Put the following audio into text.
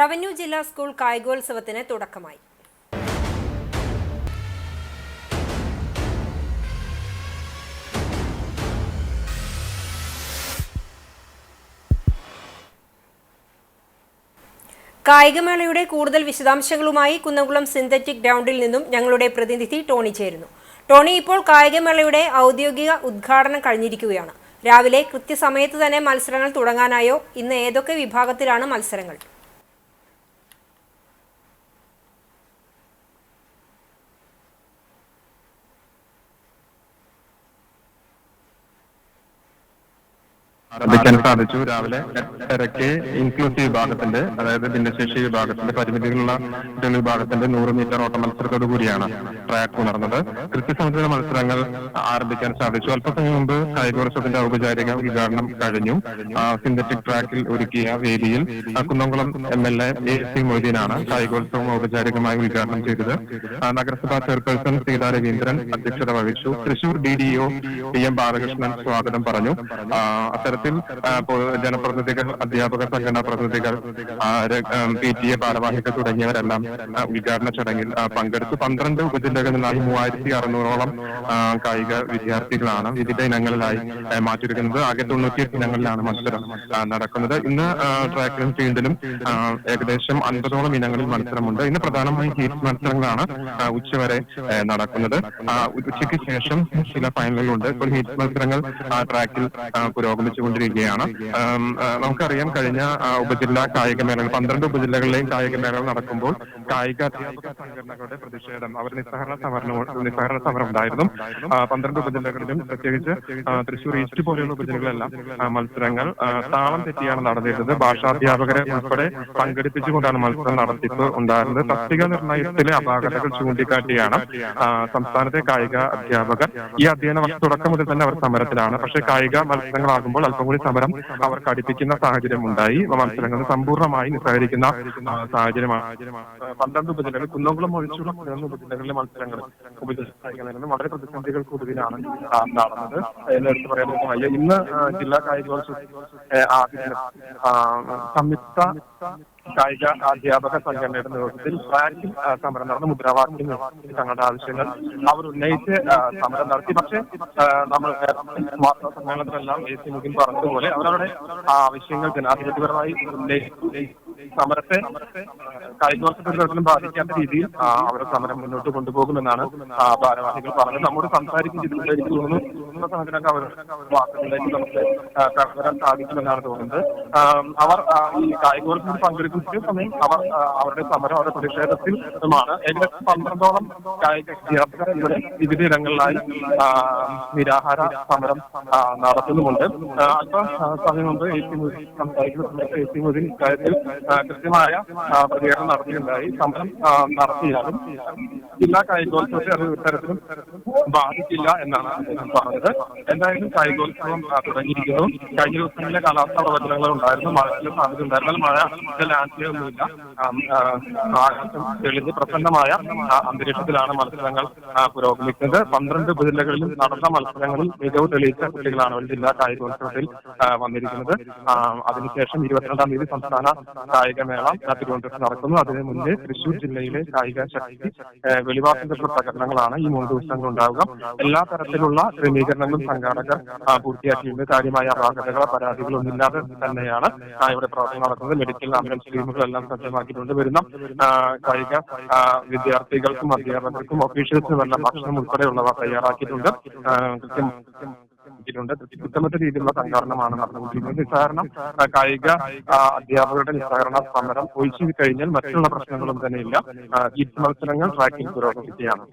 Revenue ജില്ലാ school കായികോത്സവത്തിന് തുടക്കമായി. കായികമേളയുടെ കൂടുതൽ വിശദാംശങ്ങളുമായി കുന്നംകുളം സിന്തറ്റിക് ഗ്രൗണ്ടിൽ നിന്നും ഞങ്ങളുടെ പ്രതിനിധി ടോണി ചേരുന്നു. ടോണി ഇപ്പോൾ കായികമേളയുടെ ഔദ്യോഗിക ഉദ്ഘാടനം കഴിഞ്ഞിരിക്കുകയാണ്. രാവിലെ കൃത്യസമയത്ത് തന്നെ മത്സരങ്ങൾ തുടങ്ങാനായോ? ഇന്ന് ഏതൊക്കെ വിഭാഗത്തിലാണ് മത്സരങ്ങൾ? ആരംഭിക്കാൻ സാധിച്ചു. രാവിലെ എട്ടരയ്ക്ക് ഇൻക്ലൂസീവ് വിഭാഗത്തിന്റെ അതായത് ഭിന്നശേഷി വിഭാഗത്തിന്റെ പരിമിതികളുള്ള കുട്ടികൾ വിഭാഗത്തിന്റെ നൂറ് മീറ്റർ ഓട്ട മത്സരത്തോടു കൂടിയാണ് ട്രാക്ക് ഉണർന്നത്. കൃത്യസമയത്തുള്ള മത്സരങ്ങൾ ആരംഭിക്കാൻ സാധിച്ചു. അല്പസമയം മുമ്പ് കായികോത്സവത്തിന്റെ ഔപചാരിക ഉദ്ഘാടനം കഴിഞ്ഞു. സിന്തറ്റിക് ട്രാക്കിൽ ഒരുക്കിയ വേദിയിൽ Kunnamkulam M L A A C മൊയ്തീനാണ് കായികോത്സവം ഔപചാരികമായി ഉദ്ഘാടനം ചെയ്തത്. നഗരസഭാ ചെയർപേഴ്സൺ സീതാ രവീന്ദ്രൻ അധ്യക്ഷത വഹിച്ചു. Thrissur D D O P M Balakrishnan സ്വാഗതം പറഞ്ഞു. അത്തരത്തിൽ പൊ- ജനപ്രതിനിധികൾ അധ്യാപക സംഘടനാ പ്രതിനിധികൾ പി ടി എ ഭാരവാഹികൾ തുടങ്ങിയവരെല്ലാം ഉദ്ഘാടന ചടങ്ങിൽ പങ്കെടുത്തു. പന്ത്രണ്ട് ഉപജില്ലകളിൽ നിന്നായി മൂവായിരത്തി അറുന്നൂറോളം കായിക വിദ്യാർത്ഥികളാണ് വിവിധ ഇനങ്ങളിലായി മാറ്റിയിരിക്കുന്നത് ആകെ തൊണ്ണൂറ്റിയെട്ട് ഇനങ്ങളിലാണ് മത്സരം നടക്കുന്നത്. ഇന്ന് ട്രാക്ക് ട്രാക്കിലും ഫീൽഡിലും ഏകദേശം അൻപതോളം ഇനങ്ങളിൽ മത്സരമുണ്ട്. ഇന്ന് പ്രധാനമായും ഹീറ്റ് മത്സരങ്ങളാണ് ഉച്ചവരെ നടക്കുന്നത്. ഉച്ചയ്ക്ക് ശേഷം ചില ഫൈനലുകളുണ്ട് ഇപ്പോൾ ഹീറ്റ് മത്സരങ്ങൾ ട്രാക്കിൽ ആ, ആ, നമുക്കറിയാം കഴിഞ്ഞ ഉപജില്ലാ കായികമേളകൾ പന്ത്രണ്ട് ഉപജില്ലകളിലെയും കായികമേളകൾ നടക്കുമ്പോൾ കായിക അധ്യാപക സംഘടനകളുടെ പ്രതിഷേധം അവർ നിസ്സഹരണ സമരം നിസ്സഹരണ സമരം ഉണ്ടായിരുന്നു. പന്ത്രണ്ട് ഉപജില്ലകളിലും പ്രത്യേകിച്ച് തൃശൂർ ഈസ്റ്റ് പോലെയുള്ള ഉപജില്ലകളെല്ലാം മത്സരങ്ങൾ താളം തെറ്റിയാണ് നടന്നിരുന്നത്. ഭാഷാധ്യാപകരെ ഉൾപ്പെടെ പങ്കെടുപ്പിച്ചുകൊണ്ടാണ് മത്സരം നടത്തിപ്പ് ഉണ്ടായിരുന്നത്. തസ്തിക നിർണയത്തിലെ അപാകതകൾ ചൂണ്ടിക്കാട്ടിയാണ് സംസ്ഥാനത്തെ കായിക അധ്യാപകർ ഈ അധ്യയന വർഷം തുടക്കം മുതൽ തന്നെ അവർ സമരത്തിലാണ്. പക്ഷേ കായിക മത്സരങ്ങളാകുമ്പോൾ അല്പം കൂടി സമരം അവർ കടുപ്പിക്കുന്ന സാഹചര്യം ഉണ്ടായി മത്സരങ്ങൾ സമ്പൂർണമായി നിസ്സഹകരിക്കുന്ന സാഹചര്യമാണ് പന്ത്രണ്ട് ഉപജില്ലകൾ കുന്നംകുളം ഒഴിച്ചുള്ള പതിനൊന്ന് ഉപജില്ലകളിലെ മത്സരങ്ങൾ ഉപജില്ല വളരെ പ്രതിസന്ധികൾക്കൊടുവിലാണ് ഒടുവിലാണ് നടന്നത്. എന്നെടുത്ത് പറയാൻ ഇന്ന് ജില്ലാ കായികോത്സവ സംയുക്ത കായിക അധ്യാപക സംഘടനയുടെ നേതൃത്വത്തിൽ ആ, സമരം നടന്നു മുദ്രാവാക്യം തങ്ങളുടെ ആവശ്യങ്ങൾ അവർ ഉന്നയിച്ച് സമരം നടത്തി. പക്ഷേ നമ്മൾ വാർത്താ സമ്മേളനത്തിലെല്ലാം എ സി മുഖിൻ പറഞ്ഞതുപോലെ അവരവരുടെ ആവശ്യങ്ങൾ ജനാധിപത്യപരമായി സമരത്തെ കായികോത്സവത്തിലും ബാധിക്കാത്ത രീതിയിൽ ആ, അവരുടെ സമരം മുന്നോട്ട് കൊണ്ടുപോകുമെന്നാണ് ഭാരവാഹികൾ പറഞ്ഞത്. നമ്മോട് സംസാരിക്കുന്ന എനിക്ക് തോന്നുന്നു. ഉന്നത സംഘടനക്ക് അവർ വാക്കുകളിലേക്ക് നമുക്ക് കടന്നുവരാൻ സാധിക്കുമെന്നാണ് തോന്നുന്നത്. അവർ ഈ കായികോത്സവത്തിൽ പങ്കെടുക്കുന്ന സമയം അവർ അവരുടെ സമരം അവരുടെ പ്രതിഷേധത്തിൽ ഏകദേശം പന്ത്രണ്ടോളം കായിക അധ്യാപകർ ഇവിടെ വിവിധ ഇടങ്ങളിലായി നിരാഹാര സമരം നടത്തുന്നുമുണ്ട്. അല്പം സമയം മുമ്പ് എ സി മുദ്ദീൻ സംസാരിക്കുന്ന സമയത്ത് എ സി മുദ്ദീൻ ഇക്കാര്യത്തിൽ കൃത്യമായ പ്രതികരണം നടത്തിയിട്ടുണ്ടായി. സമരം നടത്തിയാലും ജില്ലാ കായികോത്സവത്തെ അത് ഒരു തരത്തിലും ബാധിക്കില്ല എന്നാണ് അദ്ദേഹം പറഞ്ഞത്. എന്തായാലും കായികോത്സവം തുടങ്ങിയിരിക്കുന്നു. കഴിഞ്ഞ ദിവസങ്ങളിലെ കാലാവസ്ഥാ പ്രവചനങ്ങൾ ഉണ്ടായിരുന്നു. മഴയ്ക്ക് സാധ്യത ഉണ്ടായിരുന്നു മഴ ആകാശം തെളിഞ്ഞ് പ്രസന്നമായ അന്തരീക്ഷത്തിലാണ് മത്സരങ്ങൾ പുരോഗമിക്കുന്നത്. പന്ത്രണ്ട് ജില്ലകളിൽ നടന്ന മത്സരങ്ങളിൽ മികവ് തെളിയിച്ച കുട്ടികളാണ് ഒരു ജില്ലാ കായികോത്സവത്തിൽ വന്നിരിക്കുന്നത്. അതിനുശേഷം ഇരുപത്തിരണ്ടാം തീയതി സംസ്ഥാന കായികമേള തിരുവനന്തപുരത്ത് നടക്കുന്നു. അതിന് മുന്നേ തൃശൂർ ജില്ലയിലെ കായിക ശക്തി വെളിവാക്കപ്പെട്ട പ്രകടനങ്ങളാണ് ഈ മൂന്ന് ദിവസങ്ങൾ ഉണ്ടാവുക എല്ലാ തരത്തിലുള്ള ക്രമീകരണങ്ങളും സംഘാടകർ പൂർത്തിയാക്കിയിട്ടുണ്ട്. കാര്യമായ അപാകതകളോ പരാതികളോ ഒന്നുമില്ലാതെ തന്നെയാണ്. ഇവിടെ പ്രവർത്തനം നടക്കുന്നത്. മെഡിക്കൽ ആംബുലൻസ് ടീമുകളെല്ലാം സജ്ജമാക്കിയിട്ടുണ്ട് വരുന്ന കായിക വിദ്യാർത്ഥികൾക്കും അധ്യാപകർക്കും ഒഫീഷ്യൽസിനും എല്ലാം ഭക്ഷണം ഉൾപ്പെടെയുള്ളവ തയ്യാറാക്കിയിട്ടുണ്ട്. കൃത്യം ണ്ട് കൃത്യമറ്റ രീതിയിലുള്ള സംഘടനമാണ് നടന്നുകൊണ്ടിരിക്കുന്നത്. നിസ്സഹരണം ആ, കായിക അധ്യാപകരുടെ നിസ്സഹരണ സമരം ഒഴിച്ചു കഴിഞ്ഞാൽ മറ്റുള്ള പ്രശ്നങ്ങളും തന്നെയില്ല. ഈ മത്സരങ്ങൾ ട്രാക്കിംഗ് പുരോഗമിക്കുകയാണ്.